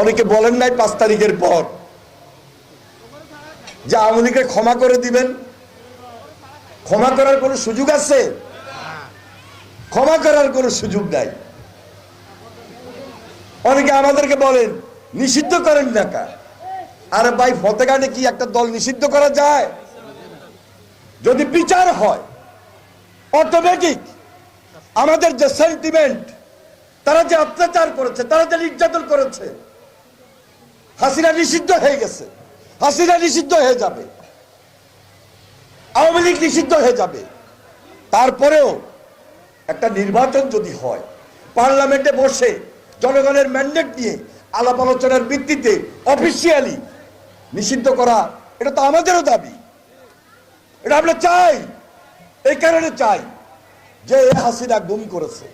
অনেকে বলেন নাই পাঁচ তারিখের পর। যে আওয়ামী লীগকে ক্ষমা করে দিবেন। ক্ষমা করার কোনো সুযোগ আছে? ক্ষমা করার কোনো সুযোগ নাই। অনেকে আমাদেরকে বলেন, নিষিদ্ধ করেন না আরে ভাই ফতেগানে কি একটা দল নিষিদ্ধ করা যায়? যদি বিচার হয়, অটোমেটিক আমাদের যে সেন্টিমেন্ট তারা যে অত্যাচার করেছে, তারা যে নির্যাতন করেছে হাসিনা নিষিদ্ধ হয়ে গেছে। হাসিনা নিষিদ্ধ হয়ে যাবে। আওয়ামী লীগ নিষিদ্ধ হয়ে যাবে। তারপরেও একটা নির্বাচন যদি হয়, পার্লামেন্টে বসে জনগণের ম্যান্ডেট নিয়ে আলাপ আলোচনার ভিত্তিতে অফিসিয়ালি নিষিদ্ধ করা, এটা তো আমাদেরও দাবি। এটা আমরা চাই। এই কারণে চাই যে এ হাসিনা গুম করেছে।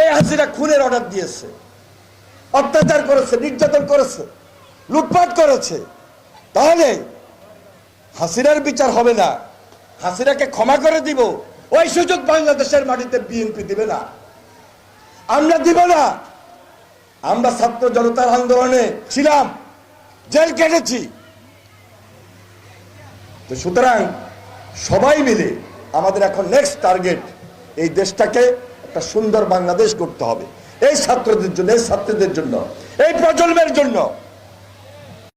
এই হাসিনা খুনের অর্ডার দিয়েছে। অত্যাচার করেছে, নির্যাতন করেছে। লুটপাট করেছে। তাহলে হাসিনার বিচার হবে না। হাসিনাকে ক্ষমা করে দিব। ওই সুযোগ বাংলাদেশের মাটিতে বিএনপি দিবে না। আমরা দিব না। আমরা ছাত্র জনতার আন্দোলনে ছিলাম, জেল কেটেছি। তো সুতরাং সবাই মিলে আমাদের এখন নেক্সট টার্গেট এই দেশটাকে একটা সুন্দর বাংলাদেশ করতে হবে। এই ছাত্রদের জন্য, এই ছাত্রীদের জন্য, এই প্রজন্মের জন্য।